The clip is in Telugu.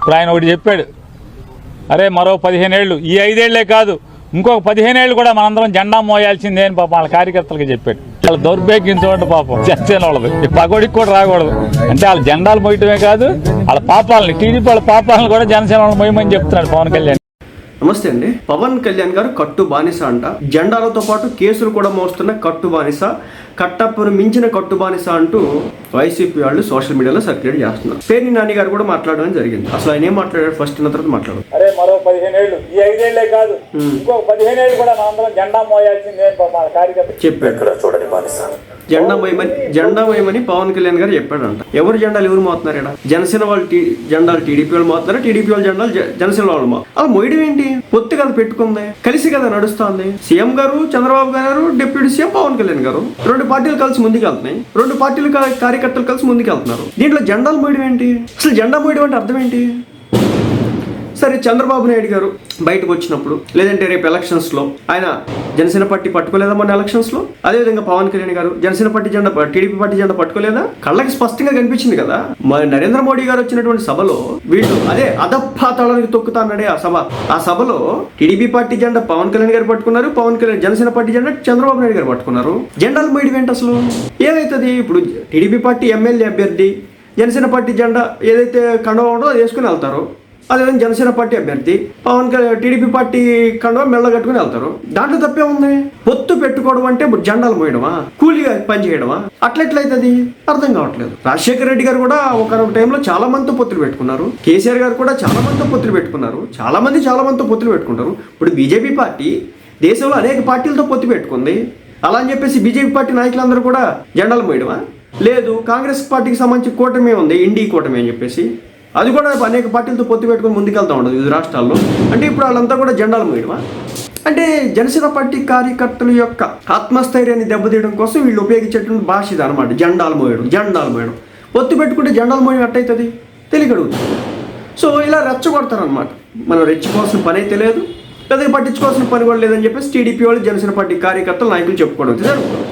ఇప్పుడు ఆయన ఒకటి చెప్పాడు అరే మరో పదిహేను ఏళ్ళు ఈ ఐదేళ్ళే కాదు ఇంకొక పదిహేను ఏళ్ళు కూడా మనందరం జెండా మోయాల్సిందే అని పాపం వాళ్ళ కార్యకర్తలకి చెప్పాడు. వాళ్ళ దౌర్భాగ్యం చూడండి పాపం జనసేన వాళ్ళది. ఈ పగోడికి కూడా రాకూడదు. అంటే వాళ్ళ జెండాలు మోయటమే కాదు వాళ్ళ పాపాలని టీడీపీ వాళ్ళ పాపాలను కూడా జనసేన వాళ్ళు మోయమని చెప్తున్నాడు పవన్ కళ్యాణ్. నమస్తే అండి. పవన్ కళ్యాణ్ గారు కట్టు బానిస అంట. జెండాలతో పాటు కేసులు కూడా మోస్తున్న కట్టు బానిస కట్టప్పును మించిన కట్టు బానిస అంటూ వైసీపీ వాళ్ళు సోషల్ మీడియాలో సర్క్యులేట్ చేస్తున్నారు. పేర్ని నాని గారు కూడా మాట్లాడడం జరిగింది. అసలు ఆయన ఏం మాట్లాడారు? ఫస్ట్ ఉన్న తర్వాత మాట్లాడారు మరో పదిహేను ఏళ్ళు ఈ ఐదేళ్ళే కాదు. ఇంకొక పదిహేను ఏళ్ళు కూడా మనందరం జెండా మోయాల్సిందే వాళ్ళ కార్యకర్తలు చెప్పాడు. జెండా మోయమని జెండా మోయమని పవన్ కళ్యాణ్ గారు చెప్పాడంట. ఎవరు జెండాలు ఎవరు మోతున్నారు ఇక్కడ జనసేన వాళ్ళు జెండాలు టీడీపీ వాళ్ళు మోతున్నారు? టీడీపీ వాళ్ళ జెండాలు జనసేన వాళ్ళు మో అలా మోయడం ఏంటి? పొత్తు కదా పెట్టుకుంది. కలిసి కదా నడుస్తోంది. సీఎం గారు చంద్రబాబు గారు డిప్యూటీ సీఎం పవన్ కళ్యాణ్ గారు రెండు పార్టీలు కలిసి ముందుకు వెళ్తున్నాయి. రెండు పార్టీలు కార్యకర్తలు కలిసి ముందుకు వెళ్తున్నారు. దీంట్లో జెండాలు మోయడం ఏంటి? అసలు జెండా మోయడం అంటే అర్థం ఏంటి? సరే చంద్రబాబు నాయుడు గారు బయటకు వచ్చినప్పుడు లేదంటే రేపు ఎలక్షన్స్లో ఆయన జనసేన పార్టీ పట్టుకోలేదా మొన్న ఎలక్షన్స్లో అదేవిధంగా పవన్ కళ్యాణ్ గారు జనసేన పార్టీ జెండా టీడీపీ పార్టీ జెండా పట్టుకోలేదా? కళ్ళకి స్పష్టంగా కనిపించింది కదా. మరి నరేంద్ర మోడీ గారు వచ్చినటువంటి సభలో వీళ్ళు అదే అధపాతాళానికి తొక్కుతా అన్నాడే ఆ సభ. ఆ సభలో టీడీపీ పార్టీ జెండా పవన్ కళ్యాణ్ గారు పట్టుకున్నారు పవన్ కళ్యాణ్ జనసేన పార్టీ జెండా చంద్రబాబు నాయుడు గారు పట్టుకున్నారు. జెండాలు మేయడం ఏంటి అసలు? ఏమవుతుంది ఇప్పుడు టీడీపీ పార్టీ ఎమ్మెల్యే అభ్యర్థి జనసేన పార్టీ జెండా ఏదైతే కండవ ఉందో అది వేసుకుని వెళ్తారు. అదేవిధంగా జనసేన పార్టీ అభ్యర్థి పవన్ కళ్యాణ్ టీడీపీ పార్టీ కండువా మెల్ల కట్టుకుని వెళ్తారు. దాంట్లో తప్పే ఉంది. పొత్తు పెట్టుకోవడం అంటే జెండాలు మోయడమా? కూలీగా పని చేయడమా? అట్లెట్లయితుంది? అర్థం కావట్లేదు. రాజశేఖర రెడ్డి గారు కూడా ఒకనొక టైంలో చాలా మందితో పొత్తులు పెట్టుకున్నారు. కేసీఆర్ గారు కూడా చాలా మందితో పొత్తులు పెట్టుకున్నారు. చాలా మంది చాలా మందితో పొత్తులు పెట్టుకుంటారు. ఇప్పుడు బీజేపీ పార్టీ దేశంలో అనేక పార్టీలతో పొత్తు పెట్టుకుంది. అలా అని చెప్పేసి బీజేపీ పార్టీ నాయకులందరూ కూడా జెండాలు మోయడమా? లేదు. కాంగ్రెస్ పార్టీకి సంబంధించి కూటమి ఉంది. ఇండి కూటమి అని చెప్పేసి. అది కూడా అనేక పార్టీలతో పొత్తు పెట్టుకుని ముందుకెళ్తా ఉండదు వివిధ రాష్ట్రాల్లో. అంటే ఇప్పుడు వాళ్ళంతా కూడా జెండాలు మోయడమా? అంటే జనసేన పార్టీ కార్యకర్తల యొక్క ఆత్మస్థైర్యాన్ని దెబ్బతీయడం కోసం వీళ్ళు ఉపయోగించేటువంటి భాష ఇది అనమాట జెండాలు మోయడం జెండాలు మోయడం. పొత్తు పెట్టుకుంటే జెండాలు మోయడం అట్టయితుంది తెలియగలుగుతుంది సో ఇలా రెచ్చగొడతారనమాట మనం రెచ్చిపోవాల్సిన పని అయితే లేదు పెద్దగా పట్టించుకోవాల్సిన పని కూడా లేదని చెప్పేసి టీడీపీ వాళ్ళు జనసేన పార్టీ కార్యకర్తలు నాయకులు చెప్పుకోవడం జరుగుతుంది.